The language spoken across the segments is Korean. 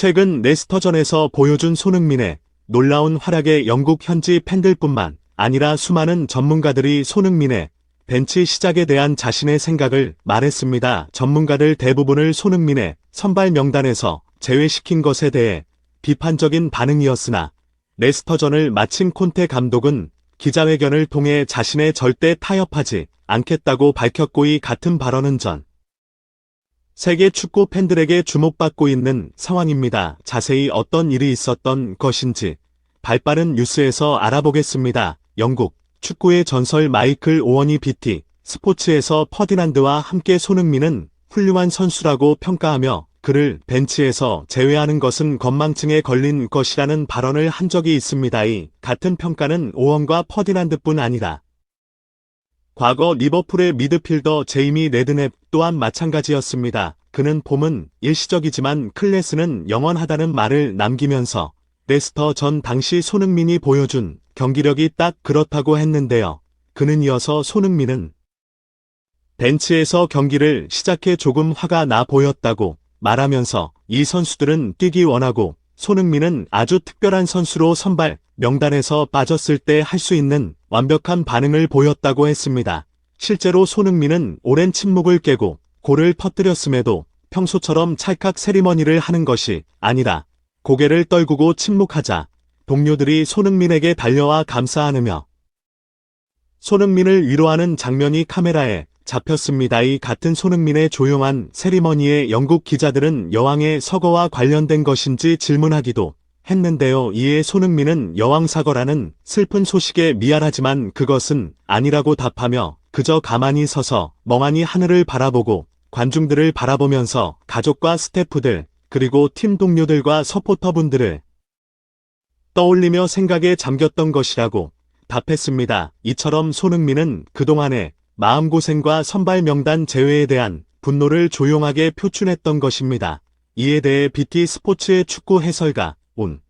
최근 레스터전에서 보여준 손흥민의 놀라운 활약에 영국 현지 팬들뿐만 아니라 수많은 전문가들이 손흥민의 벤치 시작에 대한 자신의 생각을 말했습니다. 전문가들 대부분을 손흥민의 선발 명단에서 제외시킨 것에 대해 비판적인 반응이었으나 레스터전을 마친 콘테 감독은 기자회견을 통해 자신의 절대 타협하지 않겠다고 밝혔고 이 같은 발언은 전 세계 축구 팬들에게 주목받고 있는 상황입니다. 자세히 어떤 일이 있었던 것인지 발빠른 뉴스에서 알아보겠습니다. 영국 축구의 전설 마이클 오원이 BT 스포츠에서 퍼디난드와 함께 손흥민은 훌륭한 선수라고 평가하며 그를 벤치에서 제외하는 것은 건망증에 걸린 것이라는 발언을 한 적이 있습니다. 이 같은 평가는 오원과 퍼디난드뿐 아니라 과거 리버풀의 미드필더 제이미 레드넵 또한 마찬가지였습니다. 그는 봄은 일시적이지만 클래스는 영원하다는 말을 남기면서 레스터 전 당시 손흥민이 보여준 경기력이 딱 그렇다고 했는데요. 그는 이어서 손흥민은 벤치에서 경기를 시작해 조금 화가 나 보였다고 말하면서 이 선수들은 뛰기 원하고 손흥민은 아주 특별한 선수로 선발 명단에서 빠졌을 때 할 수 있는 완벽한 반응을 보였다고 했습니다. 실제로 손흥민은 오랜 침묵을 깨고 골을 퍼뜨렸음에도 평소처럼 찰칵 세리머니를 하는 것이 아니라 고개를 떨구고 침묵하자 동료들이 손흥민에게 달려와 감싸 안으며 손흥민을 위로하는 장면이 카메라에 잡혔습니다. 이 같은 손흥민의 조용한 세리머니에 영국 기자들은 여왕의 서거와 관련된 것인지 질문하기도 했는데요. 이에 손흥민은 여왕 사거라는 슬픈 소식에 미안하지만 그것은 아니라고 답하며 그저 가만히 서서 멍하니 하늘을 바라보고 관중들을 바라보면서 가족과 스태프들 그리고 팀 동료들과 서포터분들을 떠올리며 생각에 잠겼던 것이라고 답했습니다. 이처럼 손흥민은 그동안의 마음고생과 선발 명단 제외에 대한 분노를 조용하게 표출했던 것입니다. 이에 대해 BT 스포츠의 축구 해설가 온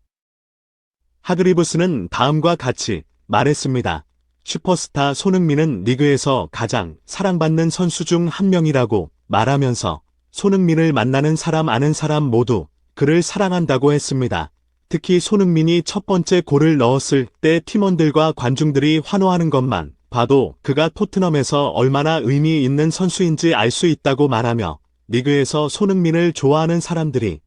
하그리브스는 다음과 같이 말했습니다. 슈퍼스타 손흥민은 리그에서 가장 사랑받는 선수 중 한 명이라고 말하면서 손흥민을 만나는 사람 아는 사람 모두 그를 사랑한다고 했습니다. 특히 손흥민이 첫 번째 골을 넣었을 때 팀원들과 관중들이 환호하는 것만 봐도 그가 토트넘에서 얼마나 의미 있는 선수인지 알 수 있다고 말하며 리그에서 손흥민을 좋아하는 사람들이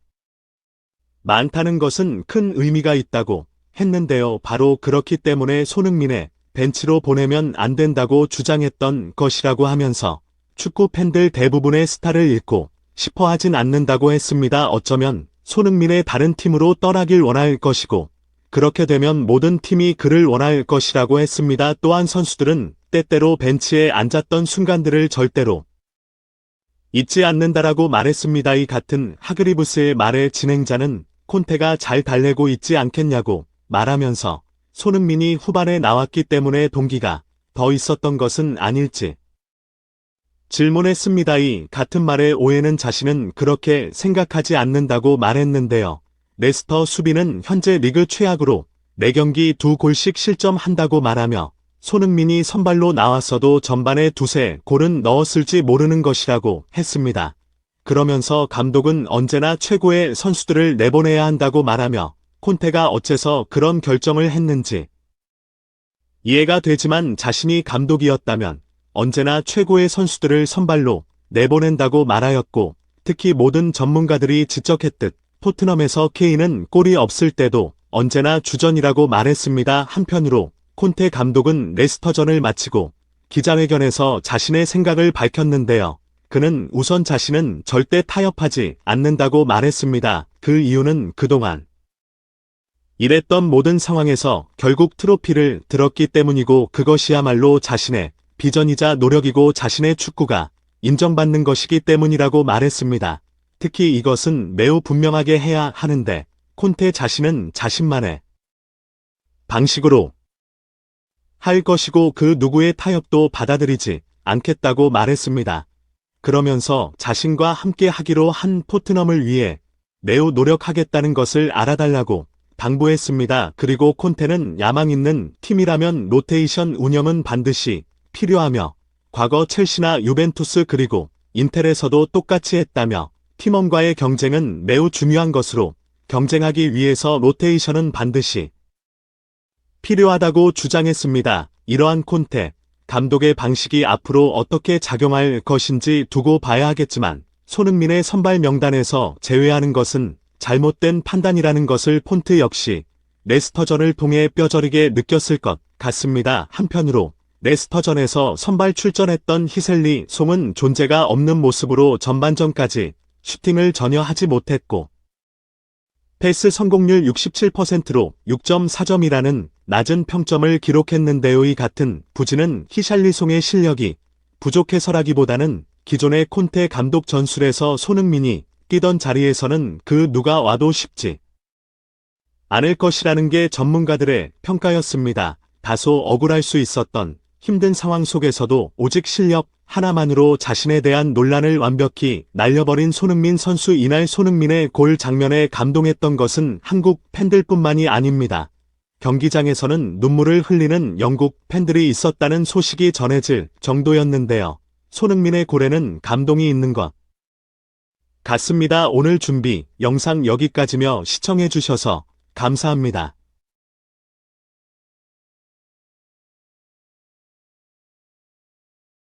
많다는 것은 큰 의미가 있다고 했는데요. 바로 그렇기 때문에 손흥민의 벤치로 보내면 안 된다고 주장했던 것이라고 하면서 축구 팬들 대부분의 스타를 잃고 싶어 하진 않는다고 했습니다. 어쩌면 손흥민의 다른 팀으로 떠나길 원할 것이고 그렇게 되면 모든 팀이 그를 원할 것이라고 했습니다. 또한 선수들은 때때로 벤치에 앉았던 순간들을 절대로 잊지 않는다라고 말했습니다. 이 같은 하그리브스의 말의 진행자는 콘테가 잘 달래고 있지 않겠냐고 말하면서 손흥민이 후반에 나왔기 때문에 동기가 더 있었던 것은 아닐지 질문했습니다. 이 같은 말의 오해는 자신은 그렇게 생각하지 않는다고 말했는데요. 레스터 수비는 현재 리그 최악으로 4경기 2골씩 실점한다고 말하며 손흥민이 선발로 나왔어도 전반에 두세 골은 넣었을지 모르는 것이라고 했습니다. 그러면서 감독은 언제나 최고의 선수들을 내보내야 한다고 말하며 콘테가 어째서 그런 결정을 했는지 이해가 되지만 자신이 감독이었다면 언제나 최고의 선수들을 선발로 내보낸다고 말하였고 특히 모든 전문가들이 지적했듯 토트넘에서 케인은 골이 없을 때도 언제나 주전이라고 말했습니다. 한편으로 콘테 감독은 레스터전을 마치고 기자회견에서 자신의 생각을 밝혔는데요. 그는 우선 자신은 절대 타협하지 않는다고 말했습니다. 그 이유는 그동안 이랬던 모든 상황에서 결국 트로피를 들었기 때문이고 그것이야말로 자신의 비전이자 노력이고 자신의 축구가 인정받는 것이기 때문이라고 말했습니다. 특히 이것은 매우 분명하게 해야 하는데 콘테 자신은 자신만의 방식으로 할 것이고 그 누구의 타협도 받아들이지 않겠다고 말했습니다. 그러면서 자신과 함께 하기로 한 토트넘을 위해 매우 노력하겠다는 것을 알아달라고 당부했습니다. 그리고 콘테는 야망 있는 팀이라면 로테이션 운영은 반드시 필요하며 과거 첼시나 유벤투스 그리고 인텔에서도 똑같이 했다며 팀원과의 경쟁은 매우 중요한 것으로 경쟁하기 위해서 로테이션은 반드시 필요하다고 주장했습니다. 이러한 콘테 감독의 방식이 앞으로 어떻게 작용할 것인지 두고 봐야 하겠지만 손흥민의 선발 명단에서 제외하는 것은 잘못된 판단이라는 것을 폰트 역시 레스터전을 통해 뼈저리게 느꼈을 것 같습니다. 한편으로 레스터전에서 선발 출전했던 히셀리 송은 존재가 없는 모습으로 전반전까지 슈팅을 전혀 하지 못했고 패스 성공률 67%로 6.4점이라는 낮은 평점을 기록했는데요. 이 같은 부진은 히샬리송의 실력이 부족해서라기보다는 기존의 콘테 감독 전술에서 손흥민이 뛰던 자리에서는 그 누가 와도 쉽지 않을 것이라는 게 전문가들의 평가였습니다. 다소 억울할 수 있었던 힘든 상황 속에서도 오직 실력 하나만으로 자신에 대한 논란을 완벽히 날려버린 손흥민 선수 이날 손흥민의 골 장면에 감동했던 것은 한국 팬들뿐만이 아닙니다. 경기장에서는 눈물을 흘리는 영국 팬들이 있었다는 소식이 전해질 정도였는데요. 손흥민의 골에는 감동이 있는 것 같습니다. 오늘 준비 영상 여기까지며 시청해주셔서 감사합니다.